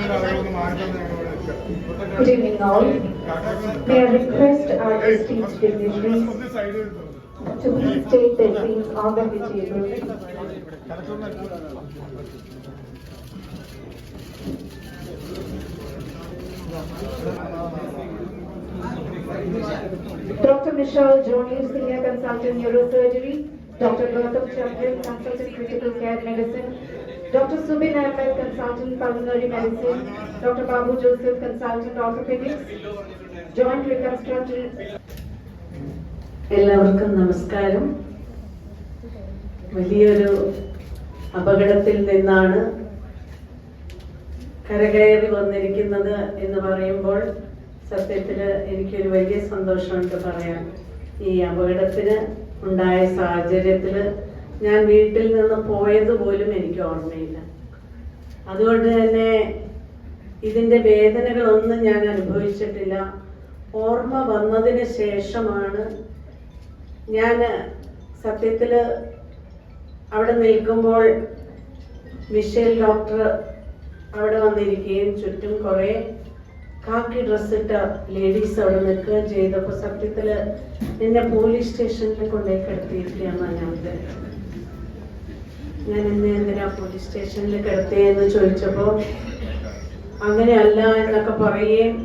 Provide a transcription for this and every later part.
Good evening all. May I request our esteemed dignitaries to please take their seats on the table. Dr. Michelle Joni, Senior Consultant Neurosurgery, Dr. Gautam Chandran, Consultant Critical Care Medicine, Dr. Subin Ahmed, Consultant Pulmonary Medicine, Dr. Babu Joseph, Consultant Orthopedics, Joint Reconstructive. എല്ലാവർക്കും നമസ്കാരം വലിയൊരു അപകടത്തിൽ നിന്നാണ് കരകയറി വന്നിരിക്കുന്നത് എന്ന് പറയുമ്പോൾ സത്യത്തിൽ എനിക്കൊരു വലിയ സന്തോഷമുണ്ട് പറയാൻ ഈ അപകടത്തിന് ഉണ്ടായ സാഹചര്യത്തിൽ ഞാൻ വീട്ടിൽ നിന്ന് പോയത് പോലും എനിക്ക് ഓർമ്മയില്ല. അതുകൊണ്ട് തന്നെ ഇതിന്റെ വേദനകളൊന്നും ഞാൻ അനുഭവിച്ചിട്ടില്ല. ഓർമ്മ വന്നതിന് ശേഷമാണ് ഞാൻ സത്യത്തിൽ അവിടെ നിൽക്കുമ്പോൾ മിഷേൽ ഡോക്ടർ അവിടെ വന്നിരിക്കുകയും ചുറ്റും കുറേ കാക്കി ഡ്രസ്സിട്ട ലേഡീസ് അവിടെ നിൽക്കുകയും ചെയ്തപ്പോൾ സത്യത്തിൽ എന്നെ പോലീസ് സ്റ്റേഷനിൽ കൊണ്ടുപോയി ഞാൻ വിചാരിച്ചത്. ഞാൻ എന്നെ എന്തിനാ പോലീസ് സ്റ്റേഷനിൽ കിടത്തിയെന്ന് ചോദിച്ചപ്പോൾ അങ്ങനെയല്ല എന്നൊക്കെ പറയുകയും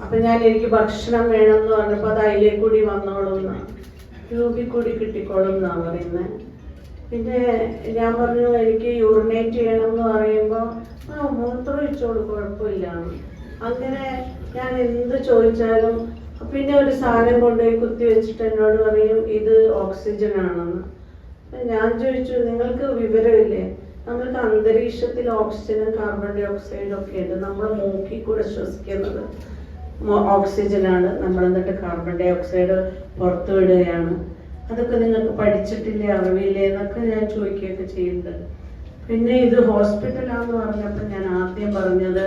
അപ്പൊ ഞാൻ എനിക്ക് ഭക്ഷണം വേണം എന്ന് പറഞ്ഞപ്പോൾ അത് അതിലേ കൂടി വന്നോളും എന്നാ രൂപി കൂടി കിട്ടിക്കോളും എന്നാണ് പറയുന്നത് പിന്നെ ഞാൻ പറഞ്ഞു എനിക്ക് യൂറിനേറ്റ് ചെയ്യണം എന്ന് പറയുമ്പോൾ ആ മൂത്രം ഒഴിച്ചോളൂ കുഴപ്പമില്ല. അങ്ങനെ ഞാൻ എന്ത് ചോദിച്ചാലും പിന്നെ ഒരു സാധനം കൊണ്ടുപോയി കുത്തി വെച്ചിട്ട് എന്നോട് പറയും ഇത് ഓക്സിജൻ ആണെന്ന്. ഞാൻ ചോദിച്ചു നിങ്ങൾക്ക് വിവരമില്ലേ? നമ്മൾക്ക് അന്തരീക്ഷത്തിൽ ഓക്സിജനും കാർബൺ ഡൈ ഓക്സൈഡും ഒക്കെ ഉണ്ട്. നമ്മൾ മൂക്കിൽ കൂടെ ശ്വസിക്കുന്നത് ഓക്സിജനാണ് നമ്മൾ എന്നിട്ട് കാർബൺ ഡൈ ഓക്സൈഡ് പുറത്തു വിടുകയാണ്. അതൊക്കെ നിങ്ങൾക്ക് പഠിച്ചിട്ടില്ലേ അറിവില്ലേ എന്നൊക്കെ ഞാൻ ചോദിക്കുകയൊക്കെ ചെയ്യുന്നുണ്ട്. പിന്നെ ഇത് ഹോസ്പിറ്റലാന്ന് പറഞ്ഞപ്പോൾ ഞാൻ ആദ്യം പറഞ്ഞത്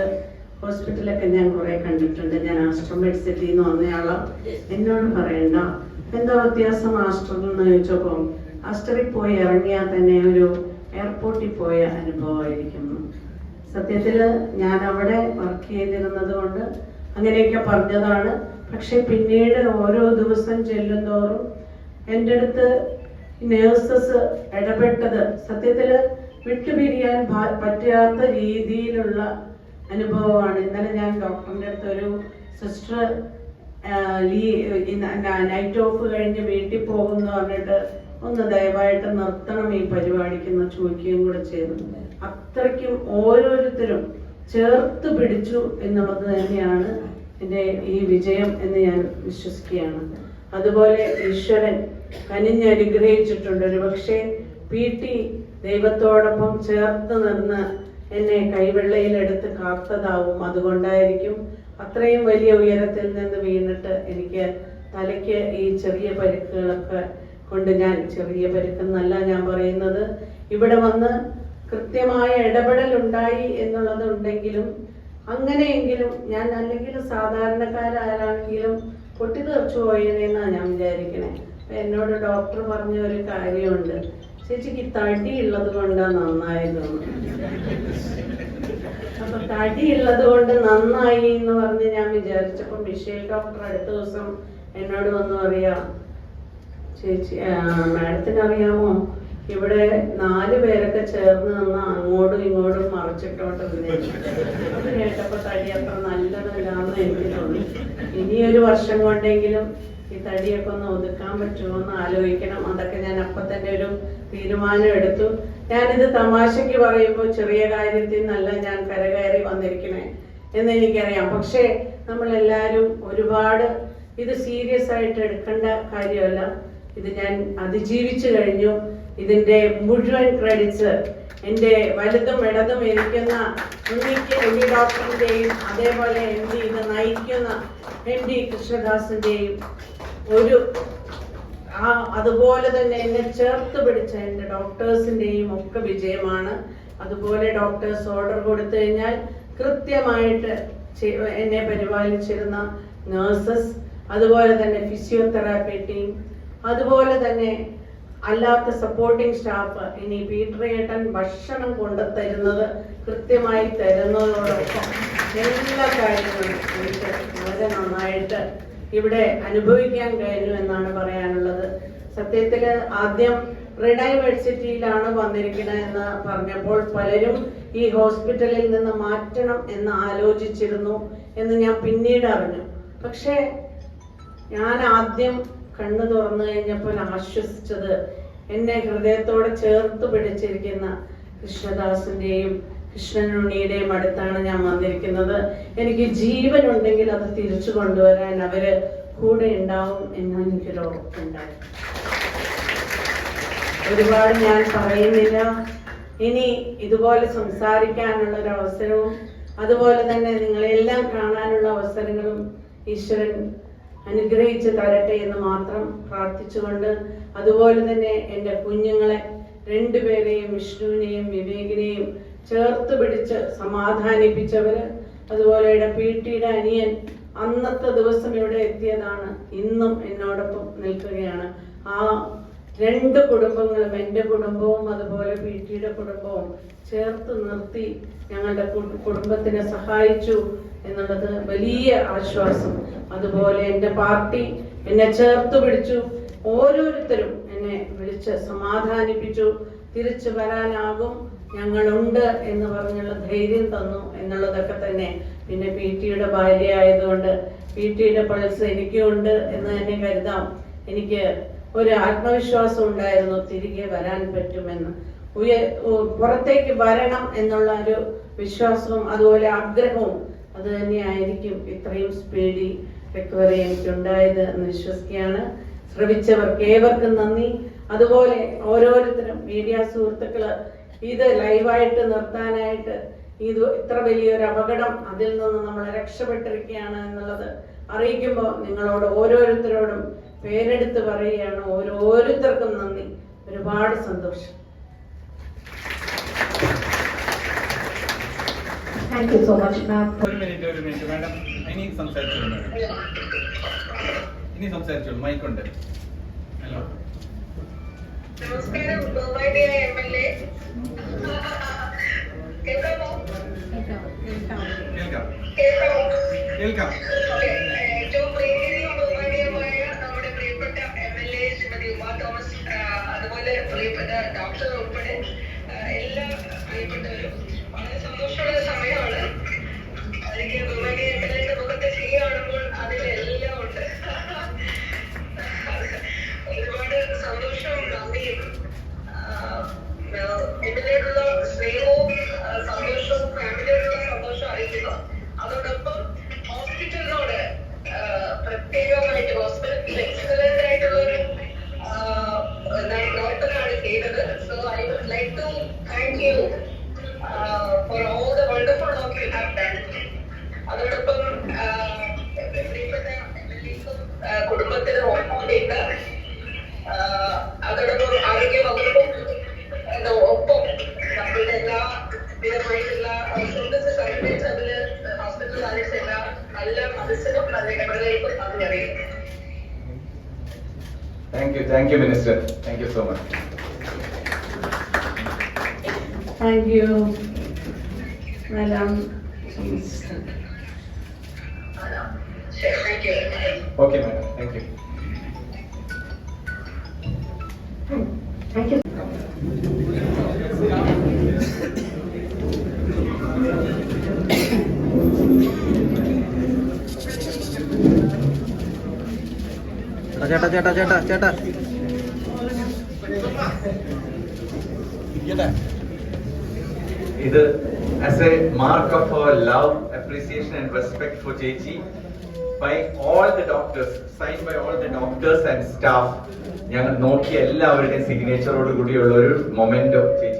ഹോസ്പിറ്റലൊക്കെ ഞാൻ കുറെ കണ്ടിട്ടുണ്ട്. ഞാൻ ആസ്ട്രോ മെഡിസിറ്റി എന്ന് പറഞ്ഞയാൾ എന്നോട് പറയണ്ട. എന്താ വ്യത്യാസം? ആസ്ട്രോ എന്ന് ചോദിച്ചപ്പോൾ ആസ്റ്ററിൽ പോയി ഇറങ്ങിയാൽ തന്നെ ഒരു എയർപോർട്ടിൽ പോയ അനുഭവമായിരിക്കുന്നു. സത്യത്തിൽ ഞാൻ അവിടെ വർക്ക് ചെയ്തിരുന്നത് കൊണ്ട് അങ്ങനെയൊക്കെ പറഞ്ഞതാണ്. പക്ഷെ പിന്നീട് ഓരോ ദിവസം ചെല്ലുന്തോറും എന്റെ അടുത്ത് നേഴ്സസ് ഇടപെട്ടത് സത്യത്തിൽ വിട്ടുപിരിയാൻ പറ്റാത്ത രീതിയിലുള്ള അനുഭവമാണ്. ഇന്നലെ ഞാൻ ഡോക്ടറിന്റെ അടുത്ത് ഒരു സിസ്റ്റർ ലീ നൈറ്റ് ഓഫ് കഴിഞ്ഞ് വീട്ടിൽ പോകുമെന്ന് പറഞ്ഞിട്ട് ഒന്ന് ദയവായിട്ട് നിർത്തണം ഈ പരിപാടിക്ക് എന്ന് ചോദിക്കുകയും കൂടെ ചെയ്തു. അത്രയ്ക്കും ഓരോരുത്തരും ചേർത്ത് പിടിച്ചു എന്നുള്ളത് തന്നെയാണ് എന്റെ ഈ വിജയം എന്ന് ഞാൻ വിശ്വസിക്കുകയാണ്. അതുപോലെ ഈശ്വരൻ കനിഞ്ഞനുഗ്രഹിച്ചിട്ടുണ്ട് ഒരു പക്ഷേ പി. ടി. ദൈവത്തോടൊപ്പം ചേർത്ത് നിന്ന് എന്നെ കൈവെള്ളയിലെടുത്ത് കാത്തതാവും. അതുകൊണ്ടായിരിക്കും അത്രയും വലിയ ഉയരത്തിൽ നിന്ന് വീണിട്ട് എനിക്ക് തലയ്ക്ക് ഈ ചെറിയ പരിക്കുകളൊക്കെ കൊണ്ട് ഞാൻ ചെറിയ പരുക്കെന്നല്ല ഞാൻ പറയുന്നത്. ഇവിടെ വന്ന് കൃത്യമായ ഇടപെടൽ ഉണ്ടായി എന്നുള്ളത് ഉണ്ടെങ്കിലും അങ്ങനെയെങ്കിലും ഞാൻ അല്ലെങ്കിൽ സാധാരണക്കാരാണെങ്കിലും പൊട്ടിത്തെറിച്ചു പോയതെന്നാണ് ഞാൻ വിചാരിക്കണേ. എന്നോട് ഡോക്ടർ പറഞ്ഞ ഒരു കാര്യമുണ്ട്. ചേച്ചിക്ക് തടി ഉള്ളത് കൊണ്ടാണ് നന്നായത് അപ്പൊ തടി ഉള്ളത് കൊണ്ട് നന്നായി എന്ന് പറഞ്ഞ് ഞാൻ വിചാരിച്ചപ്പോ മിഷേൽ ഡോക്ടർ അടുത്ത ദിവസം എന്നോട് വന്ന് പറയാ ചേച്ചി മാഡത്തിന് അറിയാമോ ഇവിടെ നാല് പേരൊക്കെ ചേർന്ന് നിന്ന് അങ്ങോട്ടും ഇങ്ങോട്ടും മറിച്ചിട്ടോട്ട് അത് കേട്ടപ്പോ തടി അത്ര നല്ലതല്ലാന്ന് എനിക്ക് തോന്നി. ഇനി ഒരു വർഷം കൊണ്ടെങ്കിലും ഈ തടിയൊക്കെ ഒന്ന് ഒതുക്കാൻ പറ്റുമോ എന്ന് ആലോചിക്കണം. അതൊക്കെ ഞാൻ അപ്പൊ തന്നെ ഒരു തീരുമാനം എടുത്തു. ഞാനിത് തമാശക്ക് പറയുമ്പോൾ ചെറിയ കാര്യത്തിൽ നല്ല ഞാൻ കരകയറി വന്നിരിക്കണേ എന്ന് എനിക്കറിയാം. പക്ഷേ നമ്മളെല്ലാവരും ഒരുപാട് ഇത് സീരിയസ് ആയിട്ട് എടുക്കേണ്ട കാര്യമല്ല. ഇത് ഞാൻ അതിജീവിച്ചു കഴിഞ്ഞു. ഇതിന്റെ മുഴുവൻ ക്രെഡിറ്റ്സ് എന്റെ വലുതും ഇടതും ഇരിക്കുന്ന ഉണ്ണിക്ക് ഉണ്ണി ഡോക്ടറിന്റെയും അതേപോലെ എം ഡി ഇത് നയിക്കുന്ന എം ഡി കൃഷ്ണദാസിന്റെയും ഒരു ആ അതുപോലെ തന്നെ എന്നെ ചേർത്ത് പിടിച്ച എന്റെ ഡോക്ടേഴ്സിന്റെയും ഒക്കെ വിജയമാണ്. അതുപോലെ ഡോക്ടേഴ്സ് ഓർഡർ കൊടുത്തു കഴിഞ്ഞാൽ കൃത്യമായിട്ട് എന്നെ പരിപാലിച്ചിരുന്ന നേഴ്സസ് അതുപോലെ തന്നെ ഫിസിയോതെറാപ്പി ടീം അതുപോലെ തന്നെ അല്ലാത്ത സപ്പോർട്ടിംഗ് സ്റ്റാഫ് ഇനി പീട്ടറേട്ടൻ ഭക്ഷണം ഭക്ഷണം കൊണ്ടുതരുന്നത് കൃത്യമായി തരുന്നതോടൊപ്പം എല്ലാ കാര്യങ്ങളും എനിക്ക് വളരെ നന്നായിട്ട് ഇവിടെ അനുഭവിക്കാൻ കഴിഞ്ഞു എന്നാണ് പറയാനുള്ളത്. സത്യത്തിൽ ആദ്യം റിഡൈവേഴ്സിറ്റിയിലാണ് വന്നിരിക്കുന്നത് എന്ന് പറഞ്ഞപ്പോൾ പലരും ഈ ഹോസ്പിറ്റലിൽ നിന്ന് മാറ്റണം എന്ന് ആലോചിച്ചിരുന്നു എന്ന് ഞാൻ പിന്നീട് അറിഞ്ഞു. പക്ഷേ ഞാൻ ആദ്യം കണ്ണു തുറന്നു കഴിഞ്ഞപ്പോൾ ആശ്വസിച്ചത് എന്നെ ഹൃദയത്തോടെ ചേർത്ത് പിടിച്ചിരിക്കുന്ന കൃഷ്ണദാസിന്റെയും കൃഷ്ണനുണ്ണിയുടെയും അടുത്താണ് ഞാൻ വന്നിരിക്കുന്നത്. എനിക്ക് ജീവൻ ഉണ്ടെങ്കിൽ അത് തിരിച്ചു കൊണ്ടുവരാൻ അവർ കൂടെ ഉണ്ടാവും എന്ന് എനിക്കൊരു ഉറപ്പുണ്ടായി. ഒരുപാട് ഞാൻ പറയുന്നില്ല. ഇനി ഇതുപോലെ സംസാരിക്കാനുള്ള ഒരു അവസരവും അതുപോലെ തന്നെ നിങ്ങളെല്ലാം കാണാനുള്ള അവസരങ്ങളും ഈശ്വരൻ അനുഗ്രഹിച്ച് തരട്ടെ എന്ന് മാത്രം പ്രാർത്ഥിച്ചുകൊണ്ട് അതുപോലെ തന്നെ എന്റെ കുഞ്ഞുങ്ങളെ രണ്ടുപേരെയും വിഷ്ണുവിനെയും വിവേകിനെയും ചേർത്ത് പിടിച്ച് സമാധാനിപ്പിച്ചവര് അതുപോലെ പി ടിയുടെ അനിയൻ അന്നത്തെ ദിവസം ഇവിടെ എത്തിയതാണ് ഇന്നും എന്നോടൊപ്പം നിൽക്കുകയാണ്. ആ രണ്ട് കുടുംബങ്ങളും എന്റെ കുടുംബവും അതുപോലെ പി ടിയുടെ കുടുംബവും ചേർത്ത് നിർത്തി ഞങ്ങളുടെ കുടുംബത്തിനെ സഹായിച്ചു എന്നുള്ളത് വലിയ ആശ്വാസം. അതുപോലെ എന്റെ പാർട്ടി എന്നെ ചേർത്ത് പിടിച്ചു. ഓരോരുത്തരും എന്നെ വിളിച്ച് സമാധാനിപ്പിച്ചു. തിരിച്ചു വരാനാകും ഞങ്ങളുണ്ട് എന്ന് പറഞ്ഞുള്ള ധൈര്യം തന്നു എന്നുള്ളതൊക്കെ തന്നെ. പിന്നെ പി ടിയുടെ ഭാര്യ ആയതുകൊണ്ട് പി ടിയുടെ പൾസ് എനിക്കും ഉണ്ട് എന്ന് തന്നെ കരുതാം. എനിക്ക് ഒരു ആത്മവിശ്വാസം ഉണ്ടായിരുന്നു തിരികെ വരാൻ പറ്റുമെന്ന്. ഉയ പുറത്തേക്ക് വരണം എന്നുള്ള ഒരു വിശ്വാസവും അതുപോലെ ആഗ്രഹവും അത് തന്നെയായിരിക്കും ഇത്രയും സ്പീഡി റിക്കവറി എനിക്കുണ്ടായത് എന്ന് വിശ്വസിക്കുകയാണ്. ശ്രമിച്ചവർക്ക് ഏവർക്കും നന്ദി. അതുപോലെ ഓരോരുത്തരും മീഡിയ സുഹൃത്തുക്കൾ ഇത് ലൈവായിട്ട് നിർത്താനായിട്ട് ഇത് ഇത്ര വലിയൊരു അപകടം അതിൽ നിന്ന് നമ്മൾ രക്ഷപ്പെട്ടിരിക്കുകയാണ് എന്നുള്ളത് അറിയിക്കുമ്പോൾ നിങ്ങളോട് ഓരോരുത്തരോടും പേരെടുത്ത് പറയുകയാണ് ഓരോരുത്തർക്കും നന്ദി. ഒരുപാട് സന്തോഷം. Much, മാം ഒരു മിനിറ്റ് ഒരു മിനിറ്റ്. മാഡം ഇനി സംസാരിച്ചോളൂ മാഡം. ഇനി സംസാരിച്ചോളൂ. മൈക്കുണ്ട്. ഹലോ നമസ്കാരം ബഹുമാന്യ എം എൽ എ. കേൾക്കാമോ? കേൾക്കാം. കേൾക്കാമോ? കേൾക്കാം. ഡോക്ടർ ഉൾപ്പെടെ എല്ലാ പ്രിയപ്പെട്ടവരും ചെയ്തത്. So I would like to thank you for all the wonderful work you have done അതോടൊപ്പം പ്രിയപ്പെട്ട എംഎൽഎക്കും കുടുംബത്തിനും ഓർമ്മയുണ്ട് ആഹ് അതോടൊപ്പം ആരോഗ്യ വകുപ്പും ഒപ്പം നമ്മളുടെ എല്ലാ വിധമായിട്ടുള്ള സർവീസ് സർവീസ് അതിൽ ഹോസ്പിറ്റൽ സർവീസ് എല്ലാ നല്ല മനസ്സിനും നല്ല ഇടപെടലുകൾക്കും നന്ദി അറിയിക്കുന്നു. Thank you thank you minister thank you so much thank you, madam thank you okay madam thank you Thank you. ചേട്ടാ ചേട്ടാ ചേട്ടാ ചേട്ടാ. ഇത് as a mark of our love appreciation and respect for ജെജി by all the doctors sign by all the doctors and staff ഞങ്ങൾ നോക്കി എല്ലാവരുടെയും സിഗ്നേച്ചറോട് കൂടിയുള്ള ഒരു മൊമെന്റോ ചേച്ചി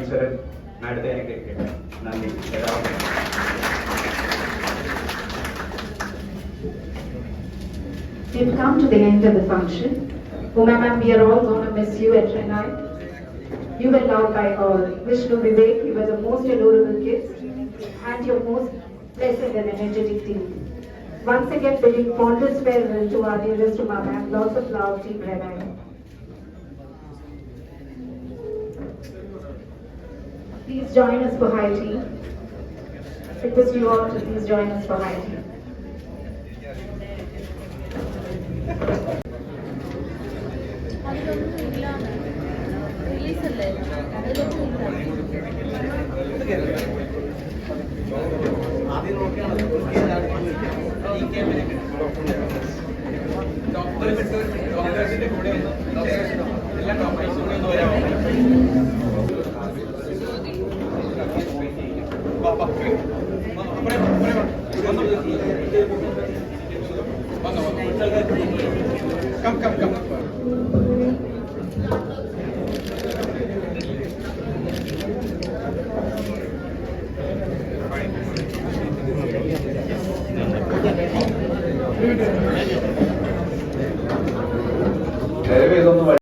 ஈஸ்வரன் நடத்த எனக்கு நன்றி We've come to the end of the function. Umama, we are all going to miss you at Chennai. You were loved by all. Vishnu Vivek, you were the most adorable kid and your most pleasant and energetic team. Once again, bidding fondest farewell to our dearest Uma. and lots of love, Team Renai. Please join us for high tea. Request you all to please join us for high tea. Doctor ഡോക്ടേഴ്സിന്റെ കൂടെ എല്ലാ ഡോക്ടേഴ്സും